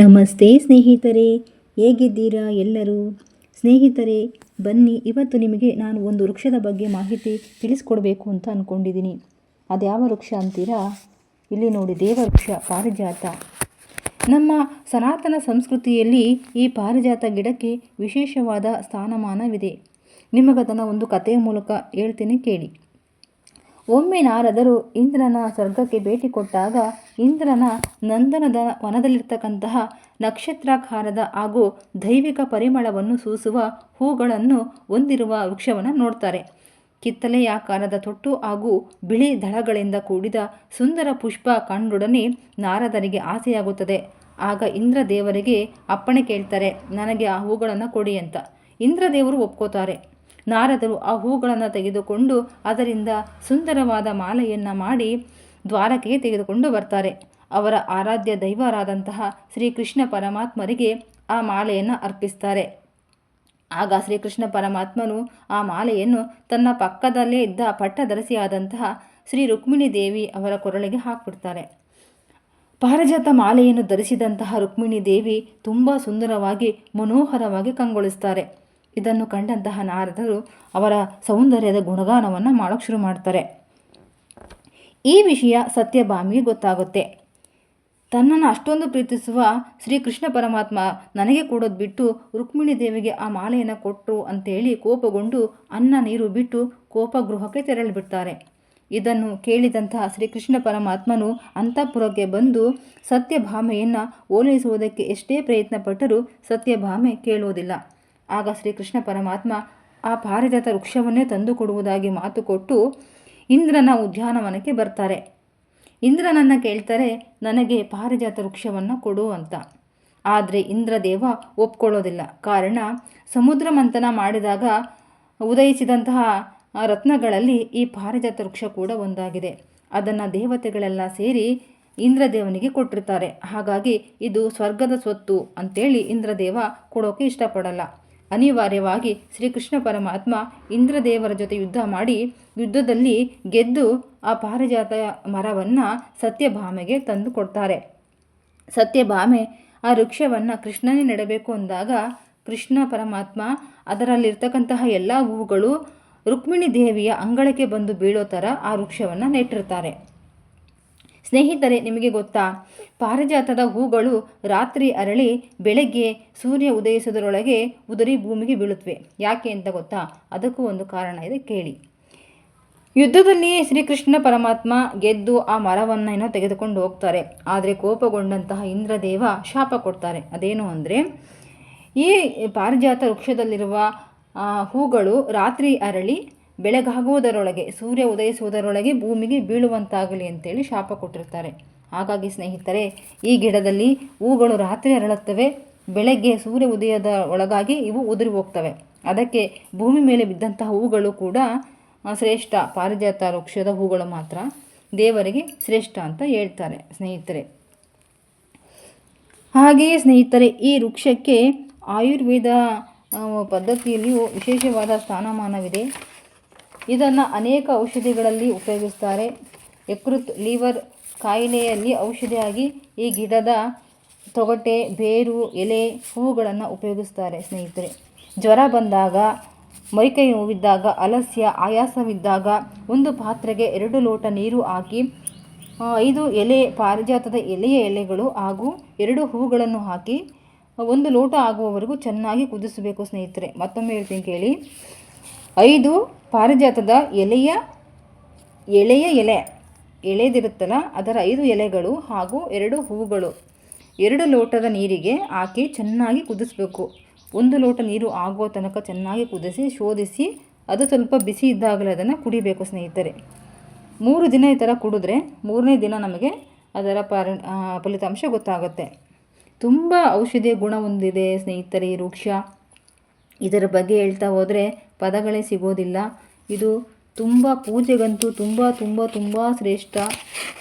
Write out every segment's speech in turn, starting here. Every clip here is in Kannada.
ನಮಸ್ತೆ ಸ್ನೇಹಿತರೆ, ಹೇಗಿದ್ದೀರಾ ಎಲ್ಲರೂ? ಸ್ನೇಹಿತರೆ, ಬನ್ನಿ, ಇವತ್ತು ನಿಮಗೆ ನಾನು ಒಂದು ವೃಕ್ಷದ ಬಗ್ಗೆ ಮಾಹಿತಿ ತಿಳಿಸ್ಕೊಡ್ಬೇಕು ಅಂತ ಅಂದ್ಕೊಂಡಿದ್ದೀನಿ ಅದ್ಯಾವ ವೃಕ್ಷ ಅಂತೀರಾ? ಇಲ್ಲಿ ನೋಡಿ, ದೇವವೃಕ್ಷ, ಪಾರಿಜಾತ. ನಮ್ಮ ಸನಾತನ ಸಂಸ್ಕೃತಿಯಲ್ಲಿ ಈ ಪಾರಿಜಾತ ಗಿಡಕ್ಕೆ ವಿಶೇಷವಾದ ಸ್ಥಾನಮಾನವಿದೆ. ನಿಮಗದನ್ನು ಒಂದು ಕಥೆಯ ಮೂಲಕ ಹೇಳ್ತೇನೆ ಕೇಳಿ. ಒಮ್ಮೆ ನಾರದರು ಇಂದ್ರನ ಸ್ವರ್ಗಕ್ಕೆ ಭೇಟಿ ಕೊಟ್ಟಾಗ ಇಂದ್ರನ ನಂದನದ ವನದಲ್ಲಿರ್ತಕ್ಕಂತಹ ನಕ್ಷತ್ರಾಕಾರದ ಹಾಗೂ ದೈವಿಕ ಪರಿಮಳವನ್ನು ಸೂಸುವ ಹೂಗಳನ್ನು ಹೊಂದಿರುವ ವೃಕ್ಷವನ್ನು ನೋಡ್ತಾರೆ. ಕಿತ್ತಲೆಯಾಕಾರದ ತೊಟ್ಟು ಹಾಗೂ ಬಿಳಿ ದಳಗಳಿಂದ ಕೂಡಿದ ಸುಂದರ ಪುಷ್ಪ ಕಂಡೊಡನೆ ನಾರದರಿಗೆ ಆಸೆಯಾಗುತ್ತದೆ. ಆಗ ಇಂದ್ರ ದೇವರಿಗೆ ಅಪ್ಪಣೆ ಕೇಳ್ತಾರೆ, ನನಗೆ ಆ ಹೂಗಳನ್ನು ಕೊಡಿ ಅಂತ. ಇಂದ್ರದೇವರು ಒಪ್ಕೋತಾರೆ. ನಾರದರು ಆ ಹೂಗಳನ್ನು ತೆಗೆದುಕೊಂಡು ಅದರಿಂದ ಸುಂದರವಾದ ಮಾಲೆಯನ್ನು ಮಾಡಿ ದ್ವಾರಕೆಗೆ ತೆಗೆದುಕೊಂಡು ಬರ್ತಾರೆ. ಅವರ ಆರಾಧ್ಯ ದೈವರಾದಂತಹ ಶ್ರೀಕೃಷ್ಣ ಪರಮಾತ್ಮರಿಗೆ ಆ ಮಾಲೆಯನ್ನು ಅರ್ಪಿಸ್ತಾರೆ. ಆಗ ಶ್ರೀಕೃಷ್ಣ ಪರಮಾತ್ಮನು ಆ ಮಾಲೆಯನ್ನು ತನ್ನ ಪಕ್ಕದಲ್ಲೇ ಇದ್ದ ಪಟ್ಟದರಸಿಯಾದಂತಹ ಶ್ರೀ ರುಕ್ಮಿಣಿ ದೇವಿ ಅವರ ಕೊರಳಿಗೆ ಹಾಕ್ಬಿಡ್ತಾರೆ. ಪಾರಜಾತ ಮಾಲೆಯನ್ನು ಧರಿಸಿದಂತಹ ರುಕ್ಮಿಣಿ ದೇವಿ ತುಂಬ ಸುಂದರವಾಗಿ, ಮನೋಹರವಾಗಿ ಕಂಗೊಳಿಸ್ತಾರೆ. ಇದನ್ನು ಕಂಡಂತಹ ನಾರದರು ಅವರ ಸೌಂದರ್ಯದ ಗುಣಗಾನವನ್ನು ಮಾಡೋಕ್ಕೆ ಶುರು ಮಾಡ್ತಾರೆ. ಈ ವಿಷಯ ಸತ್ಯಭಾಮಿಗೆ ಗೊತ್ತಾಗುತ್ತೆ. ತನ್ನನ್ನು ಅಷ್ಟೊಂದು ಪ್ರೀತಿಸುವ ಶ್ರೀಕೃಷ್ಣ ಪರಮಾತ್ಮ ನನಗೆ ಕೊಡೋದು ಬಿಟ್ಟು ರುಕ್ಮಿಣಿ ದೇವಿಗೆ ಆ ಮಾಲೆಯನ್ನು ಕೊಟ್ಟರು ಅಂತೇಳಿ ಕೋಪಗೊಂಡು ಅನ್ನ ನೀರು ಬಿಟ್ಟು ಕೋಪಗೃಹಕ್ಕೆ ತೆರಳಿಬಿಡ್ತಾರೆ. ಇದನ್ನು ಕೇಳಿದಂತಹ ಶ್ರೀಕೃಷ್ಣ ಪರಮಾತ್ಮನು ಅಂತಃಪುರಕ್ಕೆ ಬಂದು ಸತ್ಯಭಾಮೆಯನ್ನು ಓಲೈಸುವುದಕ್ಕೆ ಎಷ್ಟೇ ಪ್ರಯತ್ನ ಪಟ್ಟರೂ ಸತ್ಯಭಾಮೆ ಕೇಳುವುದಿಲ್ಲ ಆಗ ಶ್ರೀಕೃಷ್ಣ ಪರಮಾತ್ಮ ಆ ಪಾರಿಜಾತ ವೃಕ್ಷವನ್ನೇ ತಂದು ಕೊಡುವುದಾಗಿ ಮಾತು ಕೊಟ್ಟು ಇಂದ್ರನ ಉದ್ಯಾನವನಕ್ಕೆ ಬರ್ತಾರೆ. ಇಂದ್ರನನ್ನು ಕೇಳ್ತಾರೆ, ನನಗೆ ಪಾರಿಜಾತ ವೃಕ್ಷವನ್ನು ಕೊಡು ಅಂತ. ಆದರೆ ಇಂದ್ರದೇವ ಒಪ್ಕೊಳ್ಳೋದಿಲ್ಲ. ಕಾರಣ, ಸಮುದ್ರ ಮಂಥನ ಮಾಡಿದಾಗ ಉದಯಿಸಿದಂತಹ ರತ್ನಗಳಲ್ಲಿ ಈ ಪಾರಿಜಾತ ವೃಕ್ಷ ಕೂಡ ಒಂದಾಗಿದೆ. ಅದನ್ನು ದೇವತೆಗಳೆಲ್ಲ ಸೇರಿ ಇಂದ್ರದೇವನಿಗೆ ಕೊಟ್ಟಿರ್ತಾರೆ. ಹಾಗಾಗಿ ಇದು ಸ್ವರ್ಗದ ಸ್ವತ್ತು ಅಂತೇಳಿ ಇಂದ್ರದೇವ ಕೊಡೋಕೆ ಇಷ್ಟಪಡಲ್ಲ. ಅನಿವಾರ್ಯವಾಗಿ ಶ್ರೀಕೃಷ್ಣ ಪರಮಾತ್ಮ ಇಂದ್ರದೇವರ ಜೊತೆ ಯುದ್ಧ ಮಾಡಿ ಯುದ್ಧದಲ್ಲಿ ಗೆದ್ದು ಆ ಪಾರಿಜಾತ ಮರವನ್ನು ಸತ್ಯಭಾಮೆಗೆ ತಂದು ಕೊಡ್ತಾರೆ. ಸತ್ಯಭಾಮೆ ಆ ವೃಕ್ಷವನ್ನು ಕೃಷ್ಣನೇ ನೆಡಬೇಕು ಅಂದಾಗ ಕೃಷ್ಣ ಪರಮಾತ್ಮ ಅದರಲ್ಲಿರ್ತಕ್ಕಂತಹ ಎಲ್ಲ ಹೂವುಗಳು ರುಕ್ಮಿಣಿ ದೇವಿಯ ಅಂಗಳಕ್ಕೆ ಬಂದು ಬೀಳೋ ಥರ ಆ ವೃಕ್ಷವನ್ನು ನೆಟ್ಟಿರ್ತಾರೆ. ಸ್ನೇಹಿತರೆ, ನಿಮಗೆ ಗೊತ್ತಾ? ಪಾರಿಜಾತದ ಹೂಗಳು ರಾತ್ರಿ ಅರಳಿ ಬೆಳಗ್ಗೆ ಸೂರ್ಯ ಉದಯಿಸೋದರೊಳಗೆ ಉದುರಿ ಭೂಮಿಗೆ ಬೀಳುತ್ತವೆ. ಯಾಕೆ ಅಂತ ಗೊತ್ತಾ? ಅದಕ್ಕೂ ಒಂದು ಕಾರಣ ಇದೆ, ಕೇಳಿ. ಯುದ್ಧದಲ್ಲಿ ಶ್ರೀಕೃಷ್ಣ ಪರಮಾತ್ಮ ಗೆದ್ದು ಆ ಮರವನ್ನು ಏನೋ ತೆಗೆದುಕೊಂಡು ಹೋಗ್ತಾರೆ. ಆದರೆ ಕೋಪಗೊಂಡಂತಹ ಇಂದ್ರದೇವ ಶಾಪ ಕೊಡ್ತಾರೆ. ಅದೇನು ಅಂದರೆ, ಈ ಪಾರಿಜಾತ ವೃಕ್ಷದಲ್ಲಿರುವ ಹೂಗಳು ರಾತ್ರಿ ಅರಳಿ ಬೆಳಗಾಗುವುದರೊಳಗೆ, ಸೂರ್ಯ ಉದಯಿಸುವುದರೊಳಗೆ ಭೂಮಿಗೆ ಬೀಳುವಂತಾಗಲಿ ಅಂತೇಳಿ ಶಾಪ ಕೊಟ್ಟಿರ್ತಾರೆ. ಹಾಗಾಗಿ ಸ್ನೇಹಿತರೆ, ಈ ಗಿಡದಲ್ಲಿ ಹೂಗಳು ರಾತ್ರಿ ಅರಳುತ್ತವೆ, ಬೆಳಗ್ಗೆ ಸೂರ್ಯ ಉದಯದ ಒಳಗಾಗಿ ಇವು ಉದುರಿ ಹೋಗ್ತವೆ. ಅದಕ್ಕೆ ಭೂಮಿ ಮೇಲೆ ಬಿದ್ದಂತಹ ಹೂಗಳು ಕೂಡ ಶ್ರೇಷ್ಠ, ಪಾರಿಜಾತ ವೃಕ್ಷದ ಹೂಗಳು ಮಾತ್ರ ದೇವರಿಗೆ ಶ್ರೇಷ್ಠ ಅಂತ ಹೇಳ್ತಾರೆ ಸ್ನೇಹಿತರೆ. ಹಾಗೆಯೇ ಸ್ನೇಹಿತರೆ, ಈ ವೃಕ್ಷಕ್ಕೆ ಆಯುರ್ವೇದ ಪದ್ಧತಿಯಲ್ಲಿಯೂ ವಿಶೇಷವಾದ ಸ್ಥಾನಮಾನವಿದೆ. ಇದನ್ನು ಅನೇಕ ಔಷಧಿಗಳಲ್ಲಿ ಉಪಯೋಗಿಸ್ತಾರೆ. ಯಕೃತ್ ಲಿವರ್ ಕಾಯಿಲೆಯಲ್ಲಿ ಔಷಧಿಯಾಗಿ ಈ ಗಿಡದ ತೊಗಟೆ, ಬೇರು, ಎಲೆ ಹೂವುಗಳನ್ನು ಉಪಯೋಗಿಸ್ತಾರೆ ಸ್ನೇಹಿತರೆ. ಜ್ವರ ಬಂದಾಗ, ಮೈಕೈ ನೋವಿದ್ದಾಗ, ಅಲಸ್ಯ, ಆಯಾಸವಿದ್ದಾಗ ಒಂದು ಪಾತ್ರೆಗೆ ಎರಡು ಲೋಟ ನೀರು ಹಾಕಿ ಐದು ಎಲೆ, ಪಾರಿಜಾತದ ಎಲೆಯ ಎಲೆಗಳು ಹಾಗೂ ಎರಡು ಹೂಗಳನ್ನು ಹಾಕಿ, ಒಂದು ಲೋಟ ಆಗುವವರೆಗೂ ಚೆನ್ನಾಗಿ ಕುದಿಸಬೇಕು ಸ್ನೇಹಿತರೆ. ಮತ್ತೊಮ್ಮೆ ಹೇಳ್ತೀನಿ ಕೇಳಿ. ಐದು ಪಾರಿಜಾತದ ಎಲೆಯ, ಎಳೆಯ ಎಲೆ, ಎಳೆದಿರುತ್ತಲ್ಲ, ಅದರ ಐದು ಎಲೆಗಳು ಹಾಗೂ ಎರಡು ಹೂಗಳು ಎರಡು ಲೋಟದ ನೀರಿಗೆ ಹಾಕಿ ಚೆನ್ನಾಗಿ ಕುದಿಸ್ಬೇಕು. ಒಂದು ಲೋಟ ನೀರು ಆಗುವ ತನಕ ಚೆನ್ನಾಗಿ ಕುದಿಸಿ, ಶೋಧಿಸಿ, ಅದು ಸ್ವಲ್ಪ ಬಿಸಿ ಇದ್ದಾಗಲೇ ಅದನ್ನು ಕುಡಿಬೇಕು ಸ್ನೇಹಿತರೆ. ಮೂರು ದಿನ ಈ ಥರ ಕುಡಿದ್ರೆ ಮೂರನೇ ದಿನ ನಮಗೆ ಅದರ ಪರಿ ಫಲಿತಾಂಶ ಗೊತ್ತಾಗುತ್ತೆ. ತುಂಬ ಔಷಧಿಯ ಗುಣ ಹೊಂದಿದೆ ಸ್ನೇಹಿತರೆ ಈ ವೃಕ್ಷ. ಇದರ ಬಗ್ಗೆ ಹೇಳ್ತಾ ಹೋದರೆ ಪದಗಳೇ ಸಿಗೋದಿಲ್ಲ. ಇದು ತುಂಬ ಪೂಜೆಗಂತೂ ತುಂಬ ತುಂಬ ತುಂಬ ಶ್ರೇಷ್ಠ.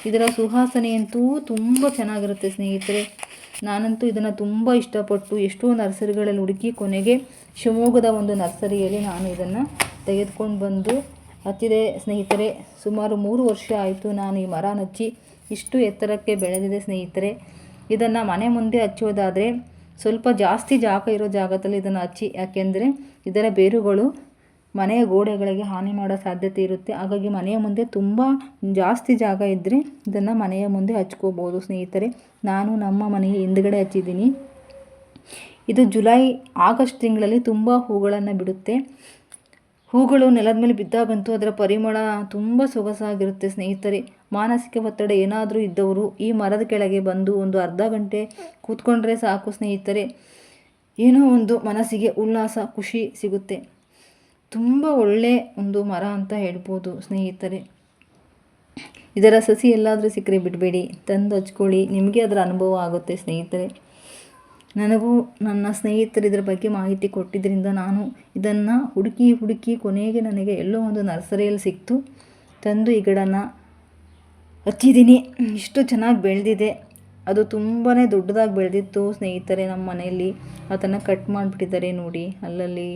ಇದರ ಸುಹಾಸನೆಯಂತೂ ತುಂಬ ಚೆನ್ನಾಗಿರುತ್ತೆ ಸ್ನೇಹಿತರೆ. ನಾನಂತೂ ಇದನ್ನು ತುಂಬ ಇಷ್ಟಪಟ್ಟು ಎಷ್ಟೋ ನರ್ಸರಿಗಳಲ್ಲಿ ಹುಡುಕಿ ಕೊನೆಗೆ ಶಿವಮೊಗ್ಗದ ಒಂದು ನರ್ಸರಿಯಲ್ಲಿ ನಾನು ಇದನ್ನು ತೆಗೆದುಕೊಂಡು ಬಂದು ಹಚ್ಚಿದೆ ಸ್ನೇಹಿತರೆ, ಸುಮಾರು ಮೂರು ವರ್ಷ ಆಯಿತು ನಾನು ಈ ಮರ ನಚ್ಚಿ ಇಷ್ಟು ಎತ್ತರಕ್ಕೆ ಬೆಳೆದಿದೆ ಸ್ನೇಹಿತರೆ. ಇದನ್ನು ಮನೆ ಮುಂದೆ ಹಚ್ಚೋದಾದರೆ ಸ್ವಲ್ಪ ಜಾಸ್ತಿ ಜಾಗ ಇರೋ ಜಾಗದಲ್ಲಿ ಇದನ್ನು ಹಚ್ಚಿ. ಯಾಕೆಂದರೆ ಇದರ ಬೇರುಗಳು ಮನೆಯ ಗೋಡೆಗಳಿಗೆ ಹಾನಿ ಮಾಡೋ ಸಾಧ್ಯತೆ ಇರುತ್ತೆ. ಹಾಗಾಗಿ ಮನೆಯ ಮುಂದೆ ತುಂಬ ಜಾಸ್ತಿ ಜಾಗ ಇದ್ದರೆ ಇದನ್ನು ಮನೆಯ ಮುಂದೆ ಹಚ್ಕೋಬೋದು ಸ್ನೇಹಿತರೆ. ನಾನು ನಮ್ಮ ಮನೆಯ ಹಿಂದ್ಗಡೆ ಹಚ್ಚಿದ್ದೀನಿ. ಇದು ಜುಲೈ, ಆಗಸ್ಟ್ ತಿಂಗಳಲ್ಲಿ ತುಂಬ ಹೂಗಳನ್ನು ಬಿಡುತ್ತೆ. ಹೂಗಳು ನೆಲದ ಮೇಲೆ ಬಿದ್ದಾಗಂತೂ ಅದರ ಪರಿಮಳ ತುಂಬ ಸೊಗಸಾಗಿರುತ್ತೆ ಸ್ನೇಹಿತರೆ. ಮಾನಸಿಕ ಒತ್ತಡ ಏನಾದರೂ ಇದ್ದವರು ಈ ಮರದ ಕೆಳಗೆ ಬಂದು ಒಂದು ಅರ್ಧ ಗಂಟೆ ಕೂತ್ಕೊಂಡ್ರೆ ಸಾಕು ಸ್ನೇಹಿತರೆ. ಏನೋ ಒಂದು ಮನಸ್ಸಿಗೆ ಉಲ್ಲಾಸ, ಖುಷಿ ಸಿಗುತ್ತೆ. ತುಂಬ ಒಳ್ಳೆ ಒಂದು ಮರ ಅಂತ ಹೇಳ್ಬೋದು ಸ್ನೇಹಿತರೆ. ಇದರ ಸಸಿ ಎಲ್ಲಾದರೂ ಸಿಕ್ಕರೆ ಬಿಡಬೇಡಿ. ತಂದು ಹಚ್ಕೊಳ್ಳಿ. ನಿಮಗೆ ಅದರ ಅನುಭವ ಆಗುತ್ತೆ ಸ್ನೇಹಿತರೆ. ನನಗೂ ನನ್ನ ಸ್ನೇಹಿತರು ಇದರ ಬಗ್ಗೆ ಮಾಹಿತಿ ಕೊಟ್ಟಿದ್ದರಿಂದ ನಾನು ಇದನ್ನು ಹುಡುಕಿ ಹುಡುಕಿ ಕೊನೆಗೆ ನನಗೆ ಎಲ್ಲೋ ಒಂದು ನರ್ಸರಿಯಲ್ಲಿ ಸಿಕ್ತು. ತಂದು ಈ ಗಿಡನ ಹಚ್ಚಿದ್ದೀನಿ. ಇಷ್ಟು ಚೆನ್ನಾಗಿ ಬೆಳೆದಿದೆ. ಅದು ತುಂಬಾ ದೊಡ್ಡದಾಗಿ ಬೆಳೆದಿತ್ತು ಸ್ನೇಹಿತರೆ ನಮ್ಮ ಮನೆಯಲ್ಲಿ. ಅದನ್ನು ಕಟ್ ಮಾಡಿಬಿಟ್ಟಿದ್ದಾರೆ ನೋಡಿ. ಅಲ್ಲಲ್ಲಿ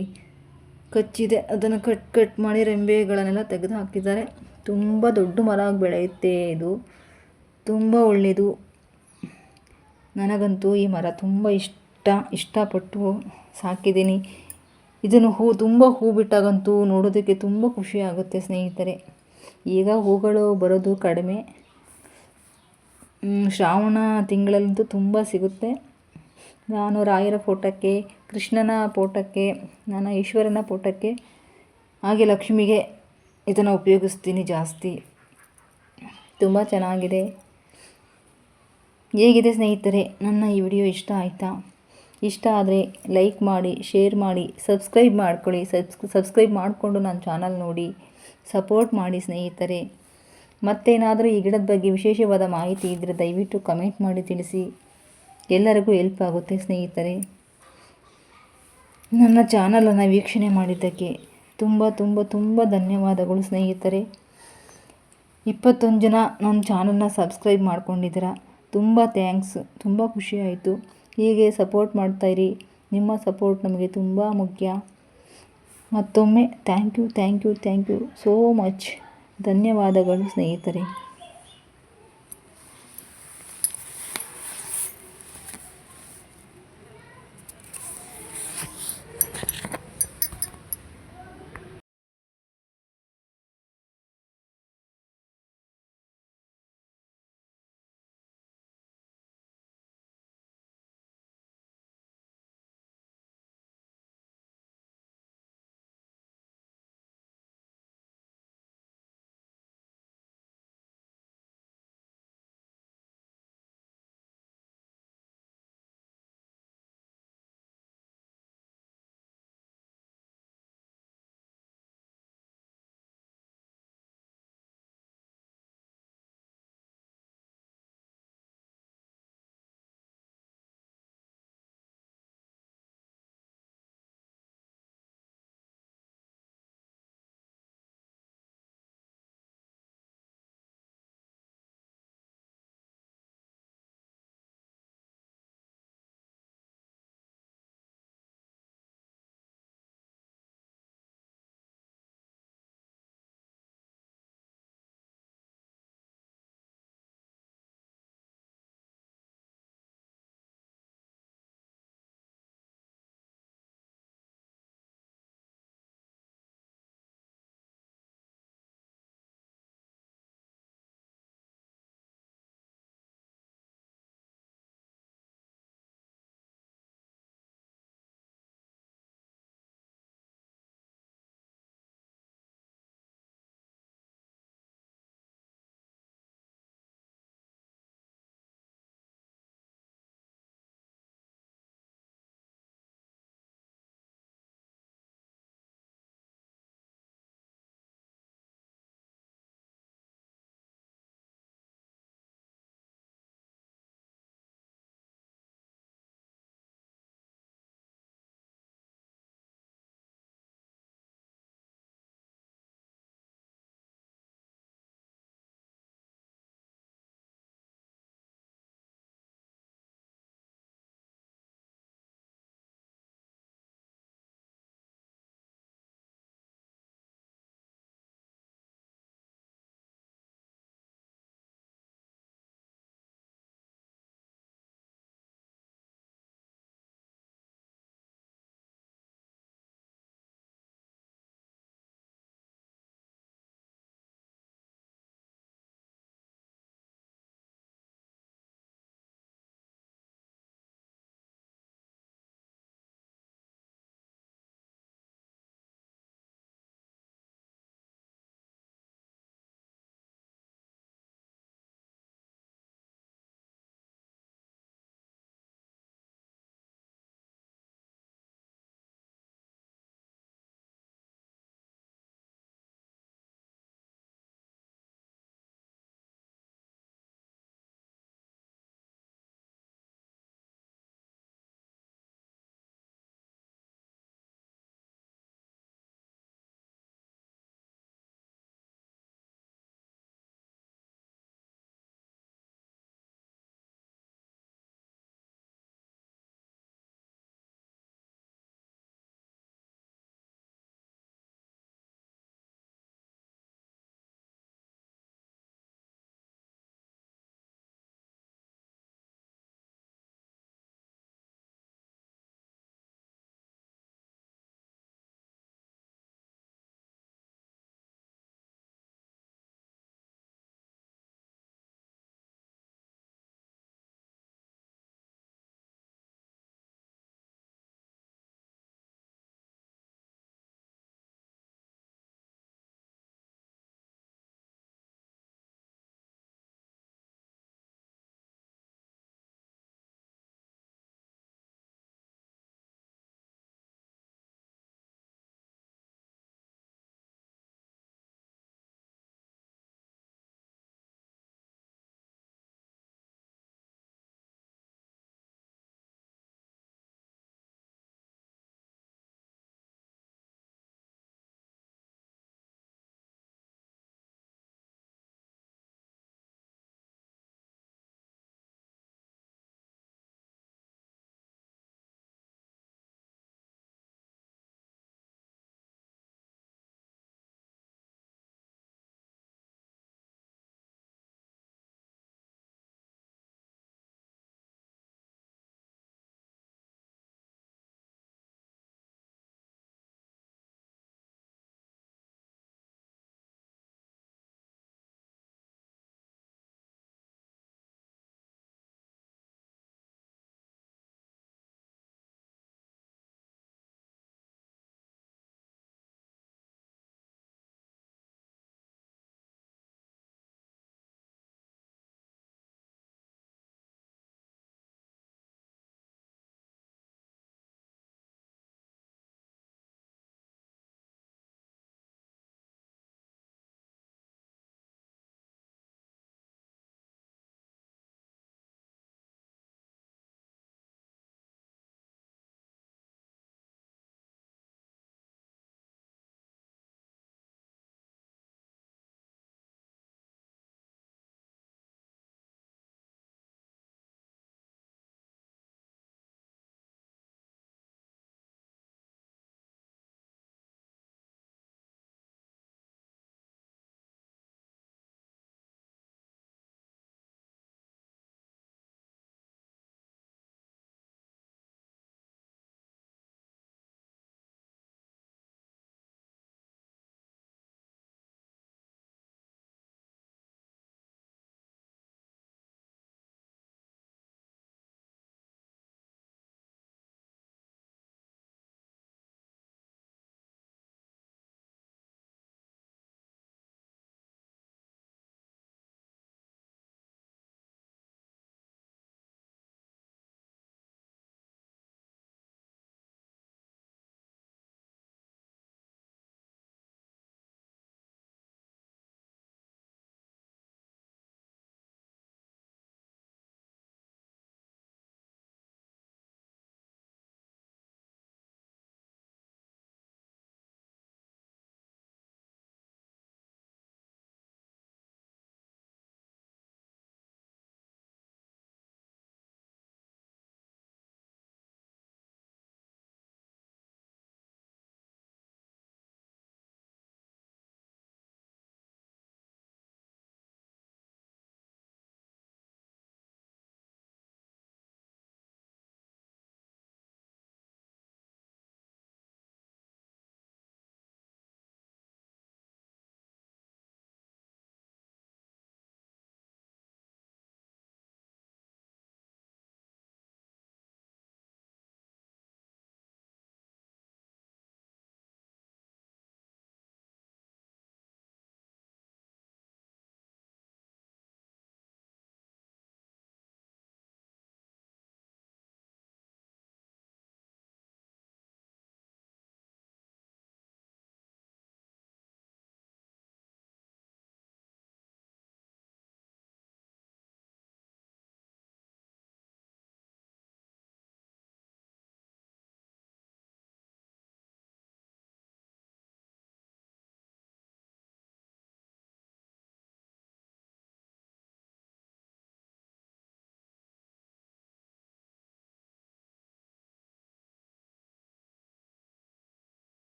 ಕಚ್ಚಿದೆ. ಅದನ್ನು ಕಟ್ ಕಟ್ ಮಾಡಿ ರೆಂಬೆಗಳನ್ನೆಲ್ಲ ತೆಗೆದು ಹಾಕಿದ್ದಾರೆ. ತುಂಬ ದೊಡ್ಡ ಮರ ಬೆಳೆಯುತ್ತೆ ಇದು. ತುಂಬ ಒಳ್ಳೆಯದು. ನನಗಂತೂ ಈ ಮರ ತುಂಬ ಇಷ್ಟ, ಇಷ್ಟಪಟ್ಟು ಸಾಕಿದ್ದೀನಿ. ಇದನ್ನು ಹೂ, ತುಂಬ ಹೂ ಬಿಟ್ಟಾಗಂತೂ ನೋಡೋದಕ್ಕೆ ತುಂಬ ಖುಷಿ ಆಗುತ್ತೆ ಸ್ನೇಹಿತರೆ. ಈಗ ಹೂಗಳು ಬರೋದು ಕಡಿಮೆ. ಶ್ರಾವಣ ತಿಂಗಳಲ್ಲಂತೂ ತುಂಬ ಸಿಗುತ್ತೆ. ನಾನು ರಾಯರ ಫೋಟೋಕ್ಕೆ, ಕೃಷ್ಣನ ಫೋಟೋಕ್ಕೆ, ನಾನು ಈಶ್ವರನ ಫೋಟೋಕ್ಕೆ, ಹಾಗೆ ಲಕ್ಷ್ಮಿಗೆ ಇದನ್ನು ಉಪಯೋಗಿಸ್ತೀನಿ ಜಾಸ್ತಿ. ತುಂಬ ಚೆನ್ನಾಗಿದೆ. ಹೇಗಿದೆ ಸ್ನೇಹಿತರೆ, ನನ್ನ ಈ ವಿಡಿಯೋ ಇಷ್ಟ ಆಯಿತಾ? ಇಷ್ಟ ಆದರೆ ಲೈಕ್ ಮಾಡಿ, ಶೇರ್ ಮಾಡಿ, ಸಬ್ಸ್ಕ್ರೈಬ್ ಮಾಡ್ಕೊಳ್ಳಿ. ಸಬ್ಸ್, ಸಬ್ಸ್ಕ್ರೈಬ್ ಮಾಡಿಕೊಂಡು ನನ್ನ ಚಾನಲ್ ನೋಡಿ. ಸಪೋರ್ಟ್ ಮಾಡಿ ಸ್ನೇಹಿತರೆ. ಮತ್ತೇನಾದರೂ ಈ ಗಿಡದ ಬಗ್ಗೆ ವಿಶೇಷವಾದ ಮಾಹಿತಿ ಇದ್ದರೆ ದಯವಿಟ್ಟು ಕಮೆಂಟ್ ಮಾಡಿ ತಿಳಿಸಿ. ಎಲ್ಲರಿಗೂ ಹೆಲ್ಪ್ ಆಗುತ್ತೆ ಸ್ನೇಹಿತರೆ. ನನ್ನ ಚಾನಲನ್ನು ವೀಕ್ಷಣೆ ಮಾಡಿದ್ದಕ್ಕೆ ತುಂಬ ತುಂಬ ತುಂಬ ಧನ್ಯವಾದಗಳು ಸ್ನೇಹಿತರೆ. ಇಪ್ಪತ್ತೊಂದು ಜನ ನನ್ನ ಚಾನಲ್ನ ಸಬ್ಸ್ಕ್ರೈಬ್ ಮಾಡ್ಕೊಂಡಿದ್ದೀರ? ತುಂಬ ಥ್ಯಾಂಕ್ಸ್, ತುಂಬ ಖುಷಿಯಾಯಿತು ಹೀಗೆ ಸಪೋರ್ಟ್ ಮಾಡ್ತಾಯಿರಿ ನಿಮ್ಮ ಸಪೋರ್ಟ್ ನಮಗೆ ತುಂಬ ಮುಖ್ಯ. ಮತ್ತೊಮ್ಮೆ thank you thank you thank you so much. ಧನ್ಯವಾದಗಳು ಸ್ನೇಹಿತರೆ.